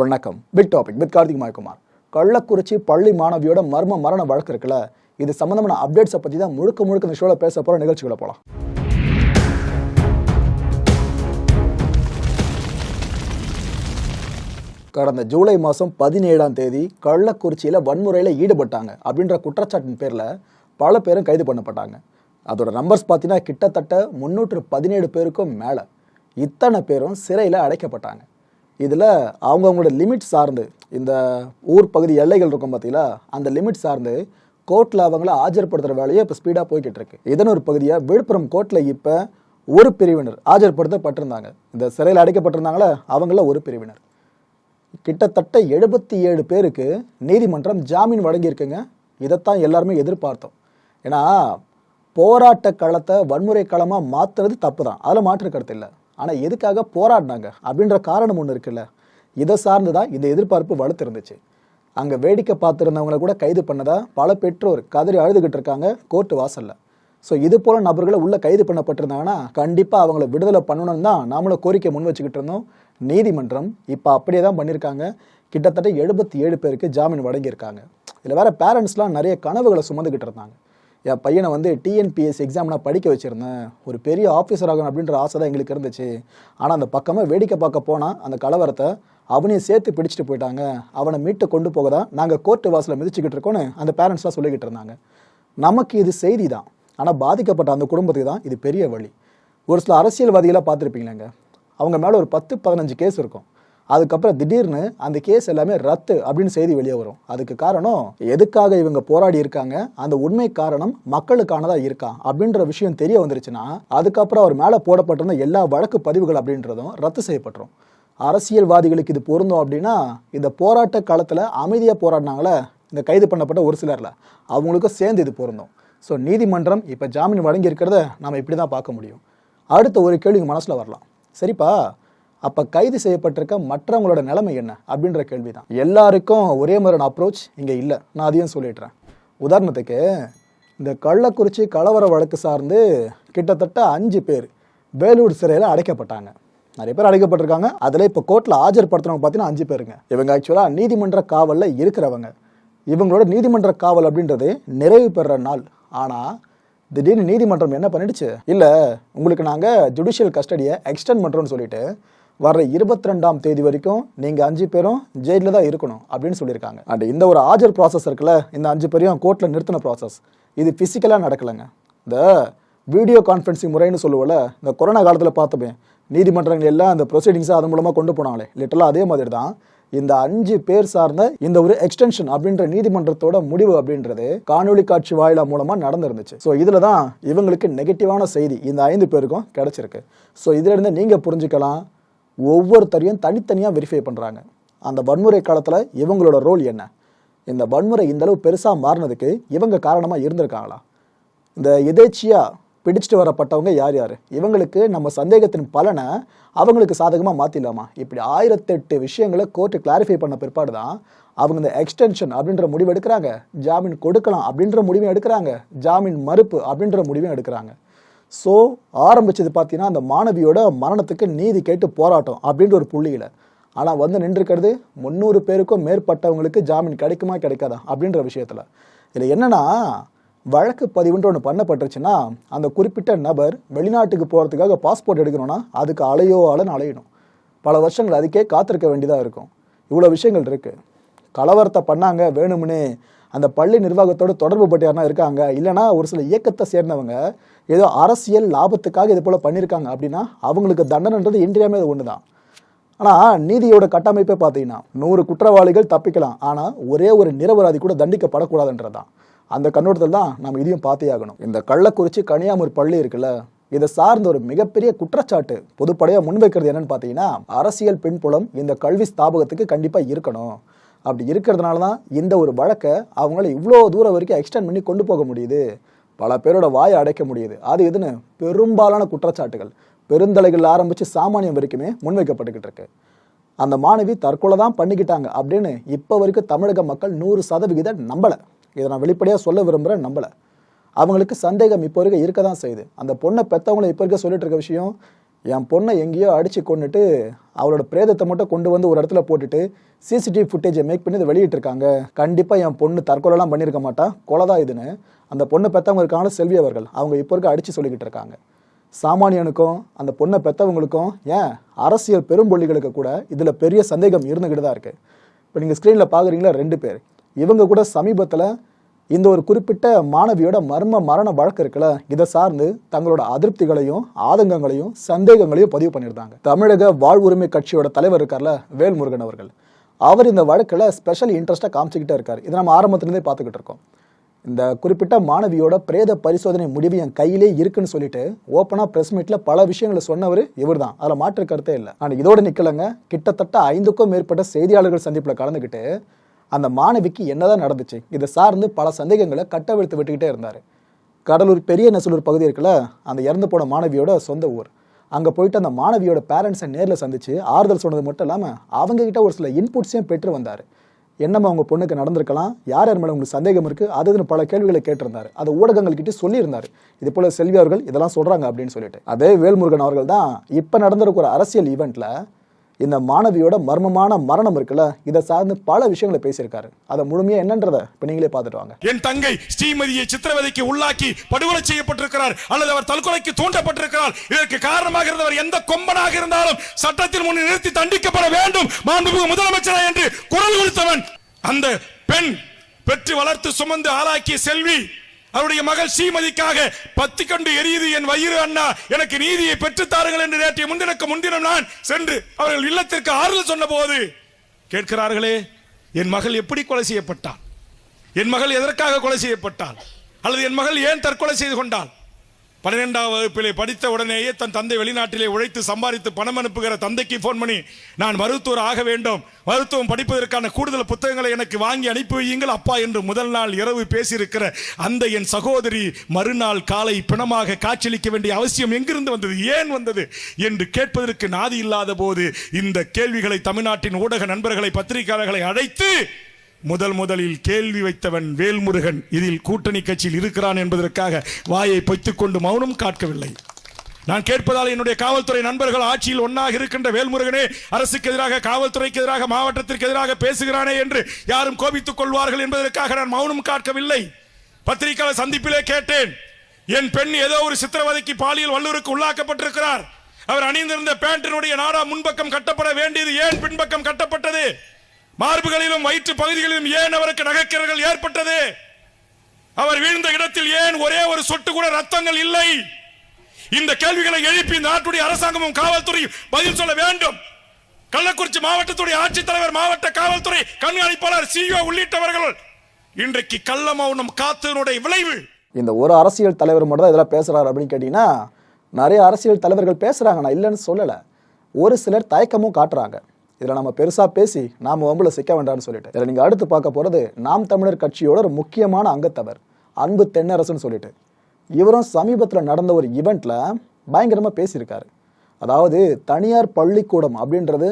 வணக்கம். Big topic with Karthik Mayakumar. Kallakurichi பள்ளி மாணவியோட மர்ம மரண வழக்கு இருக்குல்ல இது சம்பந்தமான அப்டேட்ஸை பற்றி தான் முழுக்க முழுக்க இந்த ஷோவில் பேச போகிற நிகழ்ச்சிகளை போகலாம் கடந்த ஜூலை மாதம் பதினேழாம் தேதி கள்ளக்குறிச்சியில் வன்முறையில் ஈடுபட்டாங்க அப்படின்ற குற்றச்சாட்டின் பேரில் பல பேரும் கைது பண்ணப்பட்டாங்க. அதோட நம்பர்ஸ் பார்த்தீங்கன்னா கிட்டத்தட்ட முந்நூற்று பதினேழு பேருக்கும் மேலே. இத்தனை பேரும் சிறையில் அடைக்கப்பட்டாங்க. இதில் அவங்கவுங்களோட லிமிட் சார்ந்து இந்த ஊர் பகுதி எல்லைகள் இருக்கும் பார்த்தீங்களா அந்த லிமிட் சார்ந்து கோர்ட்டில் அவங்கள ஆஜர்படுத்துகிற வேலையை இப்போ ஸ்பீடாக போய்கிட்டு இருக்கு. இதன் ஒரு பகுதியாக விழுப்புரம் கோர்ட்டில் இப்போ ஒரு பிரிவினர் ஆஜர்படுத்தப்பட்டிருந்தாங்க. இந்த சிறையில் அடைக்கப்பட்டிருந்தாங்களே அவங்கள ஒரு பிரிவினர். கிட்டத்தட்ட எழுபத்தி ஏழு பேருக்கு நீதிமன்றம் ஜாமீன் வழங்கியிருக்குங்க. இதைத்தான் எல்லாருமே எதிர்பார்த்தோம். ஏன்னா போராட்ட களத்தை வன்முறை களமாக மாற்றுறது தப்பு தான் அதில் மாற்று கருத்து இல்லை. ஆனால் எதுக்காக போராடினாங்க அப்படின்ற காரணம் ஒன்று இருக்குல்ல? இதை சார்ந்து தான் இந்த எதிர்பார்ப்பு வலுத்திருந்துச்சு. அங்கே வேடிக்கை பார்த்துருந்தவங்கள கூட கைது பண்ணதா? பல பெற்றோர் கதறி அழுதுகிட்டு இருக்காங்க கோர்ட்டு வாசல்ல. ஸோ இது போல நபர்களை உள்ள கைது பண்ணப்பட்டிருந்தாங்கன்னா கண்டிப்பாக அவங்கள விடுதலை பண்ணணும்னு தான் நாமளும் கோரிக்கை முன் வச்சுக்கிட்டு இருந்தோம். நீதிமன்றம் இப்போ அப்படியே தான் பண்ணியிருக்காங்க. கிட்டத்தட்ட எழுபத்தி ஏழு பேருக்கு ஜாமீன் வழங்கியிருக்காங்க. இதில் வேற பேரண்ட்ஸ்லாம் நிறைய கனவுகளை சுமந்துக்கிட்டு இருந்தாங்க. என் பையனை வந்து டிஎன்பிஎஸ் எக்ஸாம் நான் படிக்க வச்சுருந்தேன். ஒரு பெரிய ஆஃபீஸர் ஆகணும் அப்படின்ற ஆசை தான் எங்களுக்கு இருந்துச்சு. ஆனால் அந்த பக்கமாக வேடிக்கை பார்க்க போனால் அந்த கலவரத்தை அவனையும் சேர்த்து பிடிச்சிட்டு போயிட்டாங்க. அவனை மீட்டு கொண்டு போக தான் நாங்கள் கோர்ட்டு வாசலை மிதிச்சுக்கிட்டு இருக்கோன்னு அந்த பேரண்ட்ஸ்லாம் சொல்லிக்கிட்டு இருந்தாங்க. நமக்கு இது செய்தி தான். ஆனால் பாதிக்கப்பட்ட அந்த குடும்பத்துக்கு தான் இது பெரிய வழி. ஒரு சில அரசியல்வாதிகளாக பார்த்துருப்பீங்களேங்க. அவங்க மேலே ஒரு பத்து பதினஞ்சு கேஸ் இருக்கும். அதுக்கப்புறம் திடீர்னு அந்த கேஸ் எல்லாமே ரத்து அப்படின்னு செய்தி வெளியே வரும். அதுக்கு காரணம் எதுக்காக இவங்க போராடி இருக்காங்க? அந்த உண்மை காரணம் மக்களுக்கானதா இருக்கா? அப்படின்ற விஷயம் தெரிய வந்துருச்சுன்னா அதுக்கப்புறம் அவர் மேலே போடப்பட்டிருந்த எல்லா வழக்கு பதிவுகள் அப்படின்றதும் ரத்து செய்யப்பட்டுரும். அரசியல்வாதிகளுக்கு இது பொருந்தும் அப்படின்னா இந்த போராட்ட காலத்தில் அமைதியாக போராடினாங்களே இந்த கைது பண்ணப்பட்ட ஒரு சிலரில். அவங்களுக்கும் சேர்ந்து இது பொருந்தும். ஸோ நீதிமன்றம் இப்போ ஜாமீன் வழங்கியிருக்கிறத நம்ம இப்படி தான் பார்க்க முடியும். அடுத்த ஒரு கேள்வி மனசில் வரலாம். சரிப்பா? அப்போ கைது செய்யப்பட்டிருக்க மற்றவங்களோட நிலைமை என்ன அப்படின்ற கேள்வி தான் எல்லாருக்கும் ஒரே மாதிரியான அப்ரோச் இங்கே இல்லை. நான் அதையும் சொல்லிடுறேன். உதாரணத்துக்கு இந்த கள்ளக்குறிச்சி கலவர வழக்கு சார்ந்து கிட்டத்தட்ட அஞ்சு பேர் வேலூர் சிறையில் அடைக்கப்பட்டாங்க. நிறைய பேர் அடைக்கப்பட்டிருக்காங்க. அதில் இப்போ கோர்ட்டில் ஆஜர்படுத்துறவங்க பார்த்தீங்கன்னா அஞ்சு பேருங்க. இவங்க ஆக்சுவலாக நீதிமன்ற காவலில் இருக்கிறவங்க. இவங்களோட நீதிமன்ற காவல் அப்படின்றது நிறைவு பெற நாள். ஆனால் திடீர்னு நீதிமன்றம் என்ன பண்ணிடுச்சு? இல்லை உங்களுக்கு நாங்கள் ஜுடிஷியல் கஸ்டடியை எக்ஸ்டெண்ட் பண்ணுறோம்னு சொல்லிட்டு வர்ற இருபத்தி ரெண்டாம் தேதி வரைக்கும் நீங்கள் அஞ்சு பேரும் ஜெயிலில் தான் இருக்கணும் அப்படின்னு சொல்லியிருக்காங்க. அண்ட் இந்த ஒரு ஆஜர் ப்ராசஸ் இருக்குல்ல இந்த அஞ்சு பேரையும் கோர்ட்டில் நிறுத்தின ப்ராசஸ் இது ஃபிசிக்கலாக நடக்கலைங்க. இந்த வீடியோ கான்ஃபரன்சிங் முறைன்னு சொல்லுவோம்ல இந்த கொரோனா காலத்தில் பார்த்தோமே நீதிமன்றங்கள் எல்லாம் அந்த ப்ரொசீடிங்ஸை அது மூலமாக கொண்டு போனாங்களே. லிட்டலாக அதே மாதிரி தான் இந்த அஞ்சு பேர் சார்ந்த இந்த ஒரு எக்ஸ்டென்ஷன் அப்படின்ற நீதிமன்றத்தோட முடிவு அப்படின்றது காணொலி காட்சி வாயிலா மூலமா நடந்திருந்துச்சு. ஸோ இதுல தான் இவங்களுக்கு நெகட்டிவான செய்தி இந்த ஐந்து பேருக்கும் கிடைச்சிருக்கு. ஸோ இதுல இருந்து நீங்க புரிஞ்சுக்கலாம் ஒவ்வொருத்தரையும் தனித்தனியாக வெரிஃபை பண்ணுறாங்க அந்த வன்முறை காலத்தில் இவங்களோட ரோல் என்ன? இந்த வன்முறை இந்தளவு பெருசாக மாறினதுக்கு இவங்க காரணமாக இருந்திருக்காங்களா? இந்த எதேச்சியாக பிடிச்சிட்டு வரப்பட்டவங்க யார் யார்? இவங்களுக்கு நம்ம சந்தேகத்தின் பலனை அவங்களுக்கு சாதகமாக மாற்றிடலாமா இப்படி ஆயிரத்தெட்டு விஷயங்களை கோர்ட்டு கிளாரிஃபை பண்ண பிற்பாடு தான் அவங்க இந்த எக்ஸ்டென்ஷன் அப்படின்ற முடிவு எடுக்கிறாங்க. ஜாமீன் கொடுக்கலாம் அப்படின்ற முடிவும் எடுக்கிறாங்க. ஜாமீன் மறுப்பு அப்படின்ற முடிவும் எடுக்கிறாங்க. ஸோ ஆரம்பித்தது பார்த்தீங்கன்னா அந்த மாணவியோட மரணத்துக்கு நீதி கேட்டு போராட்டம் அப்படின்ற ஒரு புள்ளியில். ஆனால் வந்து நின்றுக்கிறது முந்நூறு பேருக்கும் மேற்பட்டவங்களுக்கு ஜாமீன் கிடைக்குமா கிடைக்காதா அப்படின்ற விஷயத்தில். இதில் என்னென்னா வழக்கு பதிவுன்ற ஒன்று பண்ணப்பட்டுருச்சுன்னா அந்த குறிப்பிட்ட நபர் வெளிநாட்டுக்கு போகிறதுக்காக பாஸ்போர்ட் எடுக்கணும்னா அதுக்கு அலையோ அலன்னு அலையணும். பல வருஷங்கள் அதுக்கே காத்திருக்க வேண்டியதாக இருக்கும். இவ்வளோ விஷயங்கள் இருக்குது கலவரத்தை பண்ணாங்க வேணும்னே அந்த பள்ளி நிர்வாகத்தோட தொடர்பு பட்டு யாருனா இருக்காங்க. இல்லைனா ஒரு சில இயக்கத்தை சேர்ந்தவங்க ஏதோ அரசியல் லாபத்துக்காக இது போல் பண்ணியிருக்காங்க அப்படின்னா அவங்களுக்கு தண்டனைன்றது இன்றியமையாத ஒன்று தான் ஆனால் நீதியோட கட்டமைப்பே பார்த்தீங்கன்னா நூறு குற்றவாளிகள் தப்பிக்கலாம். ஆனால் ஒரே ஒரு நிரபராதி கூட தண்டிக்கப்படக்கூடாதுன்றது தான் அந்த கண்ணோட்டத்தில் தான் நம்ம இதையும் பார்த்தே ஆகணும். இந்த கள்ளக்குறிச்சி கனியாமூர் பள்ளி இருக்குல்ல இதை சார்ந்த ஒரு மிகப்பெரிய குற்றச்சாட்டு பொதுப்படையாக முன்வைக்கிறது என்னன்னு பார்த்தீங்கன்னா அரசியல் பின்புலம் இந்த கல்வி ஸ்தாபகத்துக்கு கண்டிப்பாக இருக்கணும். அப்படி இருக்கிறதுனால தான் இந்த ஒரு வழக்கை அவங்கள இவ்வளோ தூரம் வரைக்கும் எக்ஸ்டெண்ட் பண்ணி கொண்டு போக முடியுது. பல பேரோட வாயை அடைக்க முடியுது. அது எதுன்னு? பெரும்பாலான குற்றச்சாட்டுகள். பெருந்தலைகள் ஆரம்பித்து சாமானியம் வரைக்குமே முன்வைக்கப்பட்டுக்கிட்டு இருக்கு. அந்த மாணவி தற்கொலை தான் பண்ணிக்கிட்டாங்க அப்படின்னு இப்போ வரைக்கும் தமிழக மக்கள் நூறு சதவிகித நம்பலை. இதை நான் வெளிப்படையாக சொல்ல விரும்புகிறேன் நம்பலை. அவங்களுக்கு சந்தேகம் இப்போ வரைக்கும் இருக்க தான் செய்யுது. அந்த பொண்ணை பெற்றவங்களை இப்போ இருக்க சொல்லிட்டு இருக்க விஷயம் என் பொண்ணை எங்கேயோ அடிச்சு கொண்டுட்டு அவளோட பிரேதத்தை மட்டும் கொண்டு வந்து ஒரு இடத்துல போட்டுட்டு சிசிடிவி ஃபுட்டேஜை மேக் பண்ணி இதை வெளியிட்டிருக்காங்க. கண்டிப்பாக என் பொண்ணு தற்கொலைலாம் பண்ணியிருக்க மாட்டா. கொலை தான் இதுன்னு. அந்த பொண்ணை பெற்றவங்க இருக்காங்களோ செல்வி அவர்கள். அவங்க இப்போ இருக்க அடித்து சொல்லிக்கிட்டு இருக்காங்க. சாமானியனுக்கும் அந்த பொண்ணை பெற்றவங்களுக்கும் ஏன் அரசியல் பெரும்பொல்லிகளுக்கு கூட இதில் பெரிய சந்தேகம் இருந்துக்கிட்டு தான் இருக்குது இப்போ நீங்கள் ஸ்க்ரீனில் பார்க்குறீங்களா ரெண்டு பேர். இவங்க கூட சமீபத்தில் இந்த ஒரு குறிப்பிட்ட மாணவியோட மர்ம மரண வழக்கு இருக்குல்ல இதை சார்ந்து தங்களோட அதிருப்திகளையும் ஆதங்கங்களையும் சந்தேகங்களையும் பதிவு பண்ணியிருந்தாங்க. தமிழக வாழ்வுரிமை கட்சியோட தலைவர் இருக்கார்ல வேல்முருகன் அவர்கள். அவர் இந்த வழக்கில் ஸ்பெஷல் இன்ட்ரெஸ்ட்டாக காமிச்சிக்கிட்டே இருக்கார். இதை நம்ம ஆரம்பத்துலேருந்தே பார்த்துக்கிட்டு இருக்கோம். இந்த குறிப்பிட்ட மாணவியோட பிரேத பரிசோதனை முடிவு என் கையிலே இருக்குன்னு சொல்லிட்டு ஓப்பனாக ப்ரெஸ் மீட்டில் பல விஷயங்களை சொன்னவர் இவர் தான் அதில் மாற்று கருத்தே இல்லை. ஆனால் இதோடு நிற்கலைங்க கிட்டத்தட்ட ஐந்துக்கும் மேற்பட்ட செய்தியாளர்கள் சந்திப்பில் கலந்துக்கிட்டு அந்த மாணவிக்கு என்னதான் நடந்துச்சு? இதை சார்ந்து பல சந்தேகங்களை கட்டவிழ்த்து விட்டுக்கிட்டே இருந்தார். கடலூர் பெரிய நெசலூர் பகுதி இருக்குல்ல அந்த இறந்து போன மாணவியோட சொந்த ஊர். அங்கே போயிட்டு அந்த மாணவியோட பேரண்ட்ஸை நேரில் சந்திச்சு ஆறுதல் சொன்னது மட்டும் இல்லாமல் அவங்கக்கிட்ட ஒரு சில இன்புட்ஸையும் பெற்று வந்தார். என்னம்மா உங்கள் பொண்ணுக்கு நடந்திருக்கலாம்? யார் யார் மேலே உங்களுக்கு சந்தேகம் இருக்குது அதுன்னு பல கேள்விகளை கேட்டிருந்தார். அதை ஊடகங்கள்கிட்ட சொல்லியிருந்தார். இது போல் செல்வி அவர்கள் இதெல்லாம் சொல்கிறாங்க அப்படின்னு சொல்லிட்டு. அதே வேல்முருகன் அவர்கள் தான் இப்போ நடந்திருக்கிற ஒரு அரசியல் ஈவெண்ட்டில் இந்த மாணவியோட மர்மமான மரணம் இருக்குல்ல இதை சார்ந்து பல விஷயங்களை பேசியிருக்காரு. அதை முழுமையா என்னன்றத இப்ப நீங்களே பார்த்துட்டு வாங்க. என் தங்கை ஸ்ரீமதியை சித்திரவதைக்கு உள்ளாக்கி படுகொலை செய்யப்பட்டிருக்கிறார் அல்லது அவர் தற்கொலைக்கு தூண்டப்பட்டிருக்கிறார். இதற்கு காரணமாக இருந்தவர் எந்த கொம்பனாக இருந்தாலும் சட்டத்தில் முன் நிறுத்தி தண்டிக்கப்பட வேண்டும். மாண்புமிகு முதலமைச்சர் என்று குரல் கொடுத்தவன் அந்த பெண் பெற்று வளர்த்து சுமந்து ஆளாக்கிய செல்வி. அவருடைய மகள் ஸ்ரீமதிக்காக பத்து கண்டு எரியுது. என் வயிறு அண்ணா எனக்கு நீதியை பெற்றுத் தாருங்கள் என்று நேற்றைய முன்தினக்கு முன்தினம் நான் சென்று அவர்கள் இல்லத்திற்கு ஆறுதல் சொன்ன போது கேட்கிறார்களே என் மகள் எப்படி கொலை செய்யப்பட்டாள் என் மகள் எதற்காக கொலை செய்யப்பட்டாள்? அல்லது என் மகள் ஏன் தற்கொலை செய்து கொண்டாள்? பன்னிரெண்டாம் வகுப்பிலே படித்த உடனேயே தன் தந்தை வெளிநாட்டிலே உழைத்து சம்பாதித்து பணம் அனுப்புகிற தந்தைக்கு ஃபோன் பண்ணி நான் மருத்துவர் ஆக வேண்டும். மருத்துவம் படிப்பதற்கான கூடுதல் புத்தகங்களை எனக்கு வாங்கி அனுப்பி வையுங்கள் அப்பா என்று முதல் நாள் இரவு பேசியிருக்கிற அந்த என் சகோதரி மறுநாள் காலை பிணமாக காட்சியளிக்க வேண்டிய அவசியம் எங்கிருந்து வந்தது ஏன் வந்தது என்று கேட்பதற்கு நாதி இல்லாத போது இந்த கேள்விகளை தமிழ்நாட்டின் ஊடக நண்பர்களை பத்திரிகையாளர்களை அழைத்து முதல் முதலில் கேள்வி வைத்தவன் வேல்முருகன் இதில் கூட்டணி கட்சியில் இருக்கிறான் என்பதற்காக வாயை பொய்த்துக் கொண்டு மௌனம் காக்கவில்லை நான் கேட்பதால் என்னுடைய காவல்துறை நண்பர்கள் ஆட்சியில் ஒன்றாக இருக்கின்ற வேல்முருகனே அரசுக்கு எதிராக காவல்துறைக்கு எதிராக மாவட்டத்திற்கு எதிராக பேசுகிறானே என்று யாரும் கோபித்துக் கொள்வார்கள் என்பதற்காக நான் மௌனம் காக்கவில்லை பத்திரிகையாளர் சந்திப்பிலே கேட்டேன். என் பெண் ஏதோ ஒரு சித்திரவதைக்கு பாலியல் வல்லூருக்கு உள்ளாக்கப்பட்டிருக்கிறார். அவர் அணிந்திருந்த பேண்டினுடைய நாடா முன்பக்கம் கட்டப்பட வேண்டியது ஏன் பின்பக்கம் கட்டப்பட்டது? மார்புகளிலும் வயிற்று பகுதிகளிலும் ஏன் அவருக்கு நகைக்கிறர்கள் ஏற்பட்டது? அவர் வீழ்ந்த இடத்தில் ஏன் ஒரே ஒரு சொட்டு கூட ரத்தங்கள் இல்லை? இந்த கேள்விகளை எழுப்பி இந்த நாட்டுடைய அரசாங்கமும் காவல்துறையும் பதில் சொல்ல வேண்டும். கள்ளக்குறிச்சி மாவட்டத்துடைய ஆட்சித்தலைவர் மாவட்ட காவல்துறை கண்காணிப்பாளர் சிஓ உள்ளிட்டவர்கள் இன்றைக்கு கள்ள மௌனம் காத்ததனுடைய விளைவு. இந்த ஒரு அரசியல் தலைவர் மட்டும் தான் இதெல்லாம் பேசுறாரு அப்படின்னு கேட்டிங்கன்னா நிறைய அரசியல் தலைவர்கள் பேசுறாங்க நான் இல்லைன்னு சொல்லலை. ஒரு சிலர் தயக்கமும் காட்டுறாங்க. இதில் நம்ம பெருசாக பேசி நாம் வம்புல சிக்க வேண்டாம்னு சொல்லிட்டு. இதில் நீங்கள் அடுத்து பார்க்க போகிறது நாம் தமிழர் கட்சியோட ஒரு முக்கியமான அங்கத்தவர் அன்பு தென்னரசுன்னு சொல்லிட்டு. இவரும் சமீபத்தில் நடந்த ஒரு ஈவெண்ட்டில் பயங்கரமாக பேசியிருக்காரு. அதாவது தனியார் பள்ளிக்கூடம் அப்படின்றது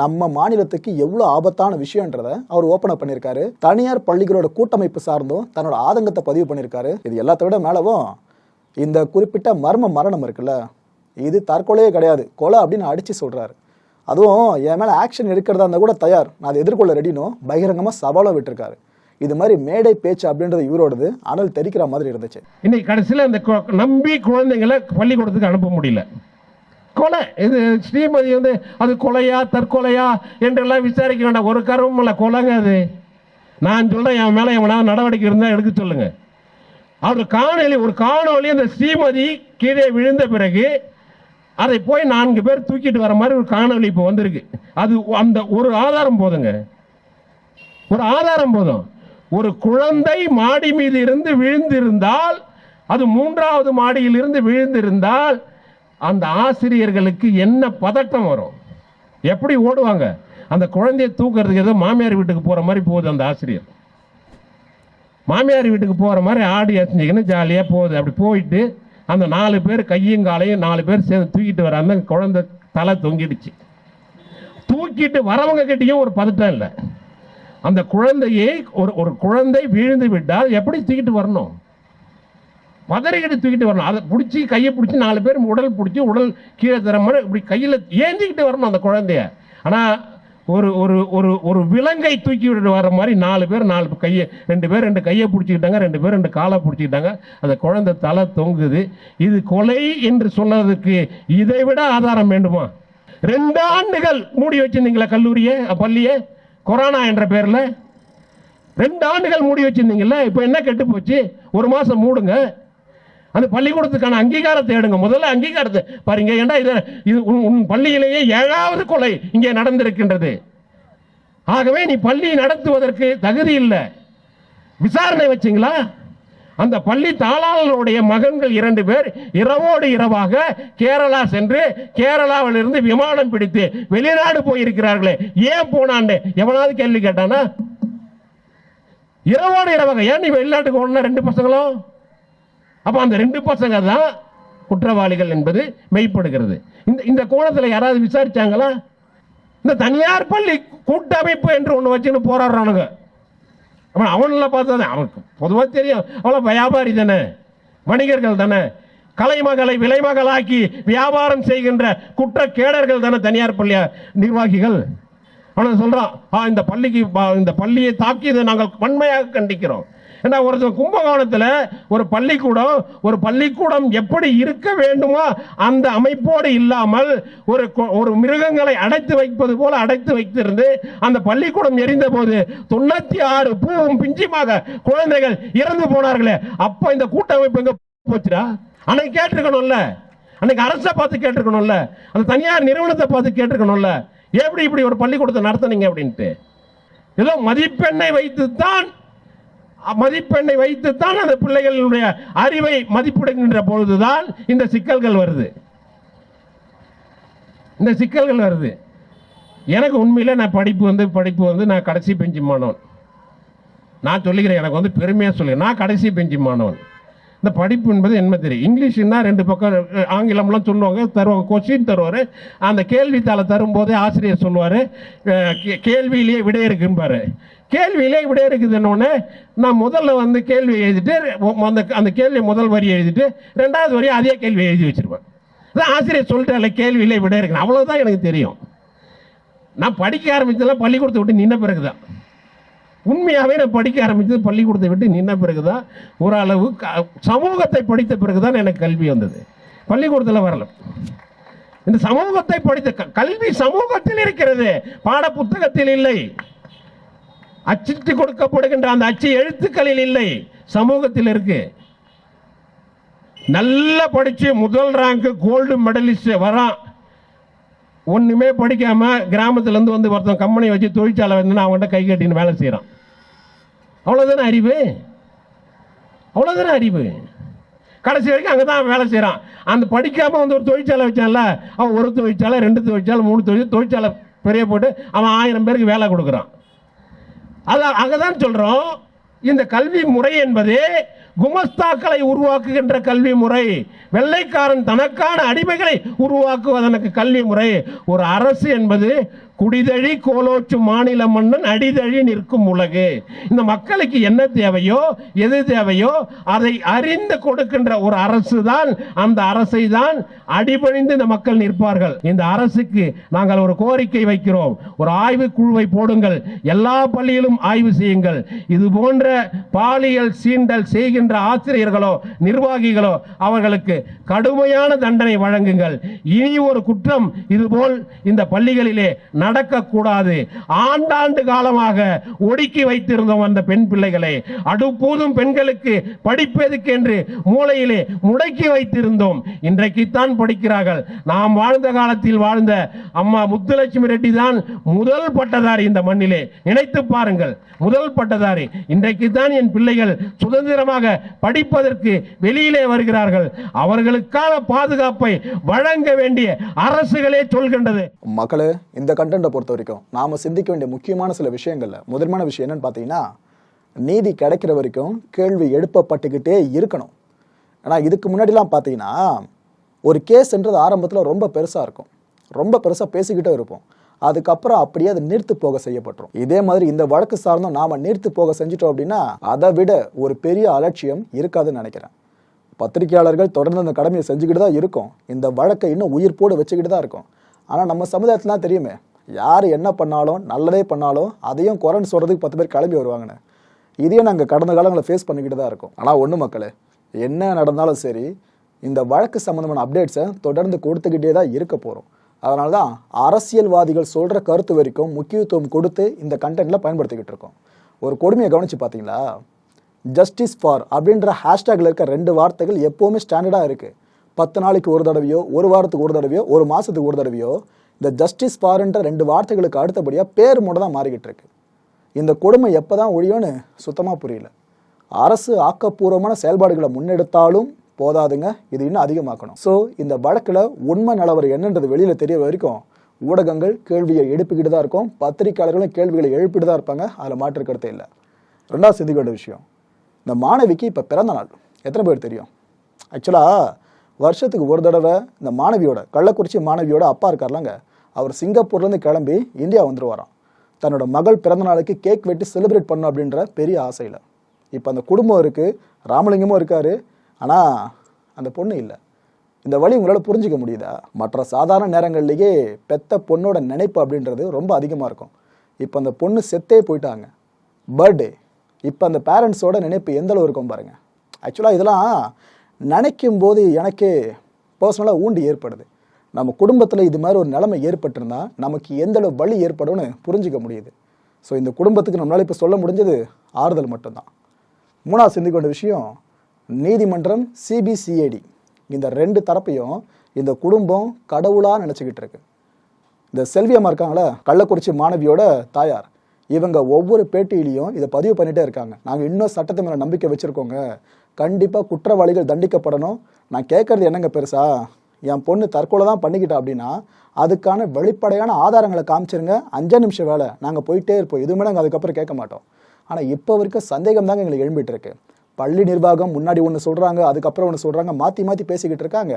நம்ம மாநிலத்துக்கு எவ்வளோ ஆபத்தான விஷயன்றத அவர் ஓப்பன் அப் பண்ணியிருக்காரு. தனியார் பள்ளிகளோட கூட்டமைப்பு சார்ந்தும் தன்னோட ஆதங்கத்தை பதிவு பண்ணியிருக்காரு. இது எல்லாத்த விட மேலவும் இந்த குறிப்பிட்ட மர்ம மரணம் இருக்குல்ல இது தற்கொலையே கிடையாது கொலை அப்படின்னு அடித்து சொல்கிறாரு அதுவும் என் மேலே ஆக்ஷன் எடுக்கிறதா இருந்தால் கூட தயார். நான் அதை எதிர்கொள்ள ரெடினும் பகிரங்கமாக சவாலும் விட்டுருக்காரு. இது மாதிரி மேடை பேச்சு அப்படின்றது இவரோடது. அனல் தெரிக்கிற மாதிரி இருந்துச்சு. இன்னைக்கு கடைசியில் அந்த நம்பி குழந்தைங்களை பள்ளிக்கூடத்துக்கு அனுப்ப முடியல. கொலை. இது ஸ்ரீமதி வந்து அது கொலையா தற்கொலையா? என்றெல்லாம் விசாரிக்க வேண்டாம். ஒரு கருவும் இல்லை. கொலைங்க அது. நான் சொல்கிறேன் என் மேலே எவனாவது நடவடிக்கை இருந்தால் எடுக்க சொல்லுங்கள் அவர் காணொலி ஒரு காணொலி அந்த ஸ்ரீமதி கீழே விழுந்த பிறகு அதை போய் நான்கு பேர் தூக்கிட்டு வர மாதிரி ஒரு காணொலி இப்போ வந்திருக்கு. அது அந்த ஒரு ஆதாரம் போதுங்க. ஒரு ஆதாரம் போதும். ஒரு குழந்தை மாடி மீது இருந்து விழுந்திருந்தால் அது மூன்றாவது மாடியில் இருந்து விழுந்திருந்தால் அந்த ஆசிரியர்களுக்கு என்ன பதட்டம் வரும்? எப்படி ஓடுவாங்க? அந்த குழந்தையை தூக்குறதுக்கு ஏதோ மாமியார் வீட்டுக்கு போகிற மாதிரி போகுது அந்த ஆசிரியர். மாமியார் வீட்டுக்கு போகிற மாதிரி ஆடி அசிஞ்சிக்கின்னு ஜாலியாக போகுது. அப்படி போயிட்டு அந்த நாலு பேர் கையும் காலையும் நாலு பேர் சேர்ந்து தூக்கிட்டு வர அந்த குழந்தை தலை தொங்கிடுச்சு. தூக்கிட்டு வரவங்க கிட்டேயும் ஒரு பதட்டம் இல்லை. அந்த குழந்தையை ஒரு ஒரு குழந்தை வீழ்ந்து விட்டால் எப்படி தூக்கிட்டு வரணும்? பதறிக்கிட்டு தூக்கிட்டு வரணும். அதை பிடிச்சி கையை பிடிச்சி நாலு பேர் உடல் பிடிச்சி உடல் கீழே தரமான இப்படி கையில் ஏந்திக்கிட்டு வரணும் அந்த குழந்தைய. ஆனால் ஒரு ஒரு ஒரு ஒரு விலங்கை தூக்கி விட்டு வர மாதிரி நாலு பேர் நாலு கையை ரெண்டு பேர் ரெண்டு கையை பிடிச்சிக்கிட்டாங்க ரெண்டு பேர் ரெண்டு காலை பிடிச்சிக்கிட்டாங்க. அந்த குழந்தை தலை தொங்குது. இது கொலை என்று சொன்னதுக்கு இதை விட ஆதாரம் வேண்டுமா? ரெண்டு ஆண்டுகள் மூடி வச்சிருந்தீங்களா கல்லூரியை பள்ளியை? கொரோனா என்ற பேரில்? ரெண்டு ஆண்டுகள் மூடி வச்சிருந்தீங்கல்ல இப்போ என்ன கெட்டு போச்சு? ஒரு மாதம் மூடுங்க. அந்த பள்ளிக்கூடத்துக்கான அங்கீகாரத்தை எடுங்க. முதல்ல அங்கீகாரத்தை. பாருங்க ஏண்டா இது? இது உன் உன் பள்ளியிலேயே ஏழாவது கொலை இங்கே நடந்திருக்கின்றது. ஆகவே நீ பள்ளி நடத்துவதற்கு தகுதி இல்லை. விசாரணை வச்சிங்களா? அந்த பள்ளி தாளாளருடைய மகன்கள் இரண்டு பேர் இரவோடு இரவாக கேரளா சென்று கேரளாவிலிருந்து விமானம் பிடித்து வெளிநாடு போயிருக்கிறார்களே. ஏன் போனான்னு எவனாவது கேள்வி கேட்டானா? இரவோடு இரவாக. ஏன் நீ வெளிநாட்டுக்கு ஓடனா ரெண்டு பசங்களும்? அப்போ அந்த ரெண்டு பசங்க தான் குற்றவாளிகள் என்பது மெய்ப்படுகிறது. இந்த இந்த கோணத்தில் யாராவது விசாரிச்சாங்களா? இந்த தனியார் பள்ளி கூட்டமைப்பு என்று ஒன்று வச்சுன்னு போராடுறானுங்க. அவன் அவனில் பார்த்தா அவனுக்கு பொதுவாக தெரியும். அவ்வளோ வியாபாரி தானே. வணிகர்கள் தானே. கலைமகளை விலைமகளாக்கி வியாபாரம் செய்கின்ற குற்ற கேடர்கள் தானே தனியார் பள்ளி நிர்வாகிகள். அவன் சொல்கிறான் ஆ இந்த பள்ளிக்கு இந்த பள்ளியை தாக்கி இதை நாங்கள் வன்மையாக கண்டிக்கிறோம். ஏன்னா ஒருத்தர் கும்பகோணத்தில் ஒரு பள்ளிக்கூடம் ஒரு பள்ளிக்கூடம் எப்படி இருக்க வேண்டுமோ அந்த அமைப்போடு இல்லாமல் ஒரு ஒரு மிருகங்களை அடைத்து வைப்பது போல அடைத்து வைத்திருந்து அந்த பள்ளிக்கூடம் எரிந்த போது தொண்ணூத்தி ஆறு பூவும் பிஞ்சுமாக குழந்தைகள் இறந்து போனார்களே. அப்ப இந்த கூட்டமைப்பு எங்க போச்சுடா? அன்னைக்கு கேட்டிருக்கணும்ல. அன்னைக்கு அரசை பார்த்து கேட்டிருக்கணும்ல. அந்த தனியார் நிறுவனத்தை பார்த்து கேட்டிருக்கணும்ல. எப்படி இப்படி ஒரு பள்ளிக்கூடத்தை நடத்துனீங்க அப்படின்ட்டு. ஏதோ மதிப்பெண்ணை வைத்து தான் மதிப்பெண்ணை வைத்துத்தான் அந்த பிள்ளைகளுடைய அறிவை மதிப்பிடுகின்ற பொழுதுதான் இந்த சிக்கல்கள் வருது. இந்த சிக்கல்கள் வருது. எனக்கு உண்மையில் நான் படிப்பு வந்து படிப்பு வந்து நான் கடைசி பெஞ்சு மாணவன் நான் சொல்லிக்கிறேன் எனக்கு வந்து பெருமையாக சொல்லுங்கள் நான் கடைசி பெஞ்சு மாணவன் இந்த படிப்பு என்பது என்ன தெரியும்? இங்கிலீஷ்னா ரெண்டு பக்கம் ஆங்கிலம்லாம் சொல்லுவாங்க தருவாங்க கொஸ்டின் தருவார். அந்த கேள்வித்தாளை தரும்போதே ஆசிரியர் சொல்லுவார் கேள்வியிலேயே விடை இருக்கும்பாரு. கேள்வியிலே விடை இருக்குதுன்னொன்னே நான் முதல்ல வந்து கேள்வி எழுதிட்டு அந்த அந்த கேள்வி முதல் வரி எழுதிட்டு ரெண்டாவது வரி அதே கேள்வி எழுதி வச்சிருப்பேன் அதான் ஆசிரியர் சொல்லிட்டால கேள்வியிலே விடை இருக்கு அவ்வளோதான் எனக்கு தெரியும். நான் படிக்க ஆரம்பித்ததெல்லாம் பள்ளிக்கூடத்தை விட்டு நின்ன பிறகு தான் உண்மையாகவே நான் படிக்க ஆரம்பித்தது பள்ளிக்கூடத்தை விட்டு நின்ன பிறகு தான் ஓரளவு க- சமூகத்தை படித்த பிறகு தான் எனக்கு கல்வி வந்தது. பள்ளிக்கூடத்தில் வரல. இந்த சமூகத்தை படித்த க- கல்வி சமூகத்தில் இருக்கிறது. பாட புத்தகத்தில் இல்லை. அச்சிட்டு கொடுக்கப்படுகின்ற அந்த அச்சு எழுத்துக்களில் இல்லை. சமூகத்தில் இருக்கு. நல்லா படிச்சு முதல் ரேங்க் கோல்டு மெடலிஸ்ட் வரான். ஒண்ணுமே படிக்காம கிராமத்துல இருந்து வந்து ஒருத்தன் கம்பெனி வச்சு தொழிற்சாலை வந்து அவன்கிட்ட கை கட்டின்னு வேலை செய்கிறான் அவ்வளோதானே அறிவு? அவ்வளோதானே அறிவு? கடைசி வரைக்கும் அங்கே தான் வேலை செய்கிறான் அந்த படிக்காமல் வந்து ஒரு தொழிற்சாலை வச்சான்ல அவன் ஒரு தொழிற்சாலை ரெண்டு தொழிற்சாலை மூணு தொழில் தொழிற்சாலை பெரிய போட்டு அவன் ஆயிரம் பேருக்கு வேலை கொடுக்குறான். அதான் அங்கே தான் சொல்கிறோம் இந்த கல்வி முறை என்பது குமஸ்தாக்களை உருவாக்குகின்ற கல்வி முறை வெள்ளைக்காரன் தனக்கான அடிமைகளை உருவாக்குவதற்கு கல்வி முறை. ஒரு அரசு என்பது குடிதழி கோலோச்சு மாநில மன்னன் அடிதழி நிற்கும் உலகு. இந்த மக்களுக்கு என்ன தேவையோ எது தேவையோ அதை அறிந்து கொடுக்கின்ற ஒரு அரசு தான் அந்த அரசை தான் அடிபணிந்து இந்த மக்கள் நிற்பார்கள். இந்த அரசுக்கு நாங்கள் ஒரு கோரிக்கை வைக்கிறோம். ஒரு ஆய்வு குழுவை போடுங்கள். எல்லா பள்ளியிலும் ஆய்வு செய்யுங்கள். இது போன்ற பாலியல் சீண்டல் செய்கின்ற ஆசிரியர்களோ நிர்வாகிகளோ அவர்களுக்கு கடுமையான தண்டனை வழங்குங்கள். இனி ஒரு குற்றம் இதுபோல் இந்த பள்ளிகளிலே நடக்கக்கூடாது. ஆண்டாண்டு காலமாக ஒடுக்கி வைத்திருந்தோம் அந்த பெண் பிள்ளைகளை. அடுப்போதும் பெண்களுக்கு படிப்பதற்கு என்று மூளையிலே முடக்கி வைத்திருந்தோம். இன்றைக்குத்தான் படிக்கிறார்கள். நாம் வாழ்ந்த காலத்தில் வாழ்ந்த அம்மா முத்துலட்சுமி ரெட்டி தான் முதல் பட்டதாரி இந்த மண்ணிலே. நினைத்து பாருங்கள். முதல் பட்டதாரி. இன்றைக்கு தான் என் பிள்ளைகள் சுதந்திரமாக படிப்பதற்கு வெளியிலே வருகிறார்கள். அவர்களுக்கான பாதுகாப்பை வழங்க வேண்டிய அரசுகளே சொல்கின்றது. மக்களே இந்த கண்டென்ட்டை பொறுத்த வரைக்கும் நாம சிந்திக்க வேண்டிய முக்கியமான சில விஷயங்கள்ல முதன்மையான விஷயம் என்னன்னு பார்த்தீங்கன்னா நீதி கிடைக்கிற வரைக்கும் கேள்வி எழுப்பப்பட்டுக்கிட்டே இருக்கணும். ஆனா இதுக்கு முன்னாடிலாம் பார்த்தீங்கன்னா ஒரு கேஸ்ன்றது ஆரம்பத்தில் ரொம்ப பெருசா இருக்கும். ரொம்ப பெருசா பேசிக்கிட்டே இருப்போம். அதுக்கப்புறம் அப்படியே அது நீர்த்து போக செய்யப்பட்டுரும். இதே மாதிரி இந்த வழக்கு சார்ந்தும் நாம நீர்த்து போக செஞ்சிட்டோம் அப்படின்னா அதை விட ஒரு பெரிய அலட்சியம் இருக்காதுன்னு நினைக்கிறேன். பத்திரிகையாளர்கள் தொடர்ந்து அந்த கடமையை செஞ்சுக்கிட்டு தான் இருக்கும். இந்த வழக்கை இன்னும் உயிர்ப்போடு வச்சுக்கிட்டு தான் இருக்கும். ஆனால் நம்ம சமுதாயத்துலாம் தெரியுமே யார் என்ன பண்ணாலும் நல்லதே பண்ணாலும் அதையும் குறைன்னு சொல்கிறதுக்கு பத்து பேர் கிளம்பி வருவாங்கன்னு இதையும் நாங்கள் கடந்த காலங்களில் ஃபேஸ் பண்ணிக்கிட்டு தான் இருக்கோம். ஆனால் ஒன்று மக்களே என்ன நடந்தாலும் சரி இந்த வழக்கு சம்மந்தமான அப்டேட்ஸை தொடர்ந்து கொடுத்துக்கிட்டே தான் இருக்க போகிறோம் அதனால தான் அரசியல்வாதிகள் சொல்கிற கருத்து வரைக்கும் முக்கியத்துவம் கொடுத்து இந்த கண்டென்ட்டில் பயன்படுத்திக்கிட்டு இருக்கோம். ஒரு கொடுமையை கவனித்து பார்த்தீங்களா ஜஸ்டிஸ் ஃபார் அப்படின்ற ஹேஷ்டேக்கில் இருக்க ரெண்டு வார்த்தைகள் எப்போவுமே ஸ்டாண்டர்டாக இருக்குது பத்து நாளைக்கு ஒரு தடவையோ ஒரு வாரத்துக்கு ஒரு தடவையோ ஒரு மாதத்துக்கு ஒரு தடவையோ இந்த ஜஸ்டிஸ் ஃபார்ன்ற ரெண்டு வார்த்தைகளுக்கு அடுத்தபடியாக பேர் மட்டும் தான் மாறிக்கிட்டு இருக்கு. இந்த கொடுமை எப்போ தான் ஒழியும்னு சுத்தமாக புரியல. அரசு ஆக்கப்பூர்வமான செயல்பாடுகளை முன்னெடுத்தாலும் போதாதுங்க இது இன்னும் அதிகமாக்கணும். ஸோ இந்த வழக்கில் உண்மை நிலவரம் என்னன்றது வெளியில் தெரிய வரைக்கும் ஊடகங்கள் கேள்வியை எழுப்பிக்கிட்டு தான் இருக்கும். பத்திரிக்கையாளர்களும் கேள்விகளை எழுப்பிட்டு தான் இருப்பாங்க. அதில் மாற்று கருத்தே இல்லை. ரெண்டாவது சிந்திக்க வேண்டிய விஷயம். இந்த மாணவிக்கு இப்போ பிறந்த நாள். எத்தனை பேர் தெரியும்? ஆக்சுவலாக வருஷத்துக்கு ஒரு தடவை இந்த மாணவியோட கள்ளக்குறிச்சி மாணவியோட அப்பா இருக்கார்லங்க அவர் சிங்கப்பூர்லேருந்து கிளம்பி இந்தியா வந்துருவாராம். தன்னோட மகள் பிறந்த நாளுக்கு கேக் வெட்டி செலிப்ரேட் பண்ணும் அப்படின்ற பெரிய ஆசையில். இப்போ அந்த குடும்பம் இருக்குது ராமலிங்கமும் இருக்கார். ஆனால் அந்த பொண்ணு இல்லை. இந்த வழி உங்களால் புரிஞ்சிக்க முடியுதா? மற்ற சாதாரண நேரங்கள்லேயே பெத்த பொண்ணோட நினைப்பு அப்படின்றது ரொம்ப அதிகமாக இருக்கும். இப்போ அந்த பொண்ணு செத்தே போயிட்டாங்க. பர்த்டே இப்போ அந்த பேரண்ட்ஸோட நினைப்பு எந்தளவு இருக்கும் பாருங்கள் ஆக்சுவலாக இதெல்லாம் நினைக்கும் போது எனக்கே பர்சனலாக ஊண்டி ஏற்படுது. நம்ம குடும்பத்தில் இது மாதிரி ஒரு நிலைமை ஏற்பட்டிருந்தா நமக்கு எந்த அளவு வலி ஏற்படும்னு புரிஞ்சிக்க முடியுது. ஸோ இந்த குடும்பத்துக்கு நம்மளால் இப்போ சொல்ல முடிஞ்சது ஆறுதல் மட்டும்தான். மூணாவது சிந்திக்க வேண்டிய விஷயம் நீதிமன்றம் சிபிசிஐடி இந்த ரெண்டு தரப்பையும் இந்த குடும்பம் கடவுளாக நினச்சிக்கிட்டு இருக்கு. இந்த செல்வி அம்மா இருக்காங்களே கள்ளக்குறிச்சி மாணவியோட தாயார். இவங்க ஒவ்வொரு பேட்டியிலையும் இதை பதிவு பண்ணிகிட்டே இருக்காங்க. நாங்கள் இன்னும் சட்டத்து மேலே நம்பிக்கை வச்சுருக்கோங்க. கண்டிப்பாக குற்றவாளிகள் தண்டிக்கப்படணும். நான் கேட்குறது என்னங்க பெருசா? என் பொண்ணு தற்கொலை தான் பண்ணிக்கிட்டா அப்படின்னா அதுக்கான வெளிப்படையான ஆதாரங்களை காமிச்சிருங்க. அஞ்சு நிமிஷம் வேலை. நாங்கள் போயிட்டே இருப்போம். எதுவுமே நாங்கள் அதுக்கப்புறம் கேட்க மாட்டோம். ஆனால் இப்போ வரைக்கும் சந்தேகம் தாங்க எங்களுக்கு எழும்பிட்டு இருக்கு. பள்ளி நிர்வாகம் முன்னாடி ஒன்று சொல்கிறாங்க அதுக்கப்புறம் ஒன்று சொல்கிறாங்க மாற்றி மாற்றி பேசிக்கிட்டு இருக்காங்க.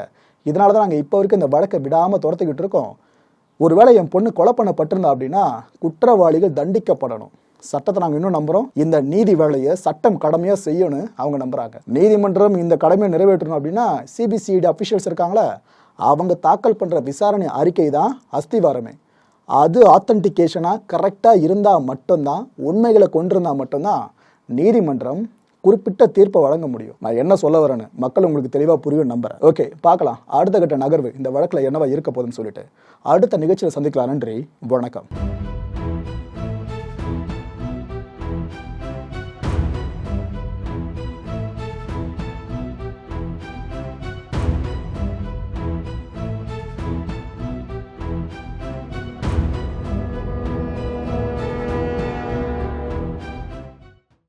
இதனால தான் நாங்கள் இப்போ வரைக்கும் இந்த வழக்கை விடாமல் துரத்துக்கிட்டு இருக்கோம். ஒருவேளை என் பொண்ணு கொலை பண்ணப்பட்டிருந்தா அப்படின்னா குற்றவாளிகள் தண்டிக்கப்படணும். சட்டத்தை நாங்கள் இன்னும் நம்புகிறோம் இந்த நீதி வேலையை சட்டம் கடமையாக செய்யணும்னு அவங்க நம்புறாங்க. நீதிமன்றம் இந்த கடமையை நிறைவேற்றணும் அப்படின்னா சிபிசிஐடி அஃபிஷியல்ஸ் இருக்காங்களே அவங்க தாக்கல் பண்ணுற விசாரணை அறிக்கை தான் அஸ்திவாரமே. அது ஆத்தன்டிகேஷனாக கரெக்டாக இருந்தால் மட்டும்தான் உண்மைகளை கொண்டிருந்தால் மட்டும்தான் நீதிமன்றம் குறிப்பிட்ட தீர்ப்பை வழங்க முடியும். நான் என்ன சொல்ல வரேன்னு மக்கள் உங்களுக்கு தெளிவாக புரியும் நம்புறேன். ஓகே பார்க்கலாம். அடுத்த கட்ட நகர்வு இந்த வழக்கில் என்னவா இருக்க போகுதுன்னு சொல்லிட்டு. அடுத்த நிகழ்ச்சியில் சந்திக்கலாம். நன்றி. வணக்கம்.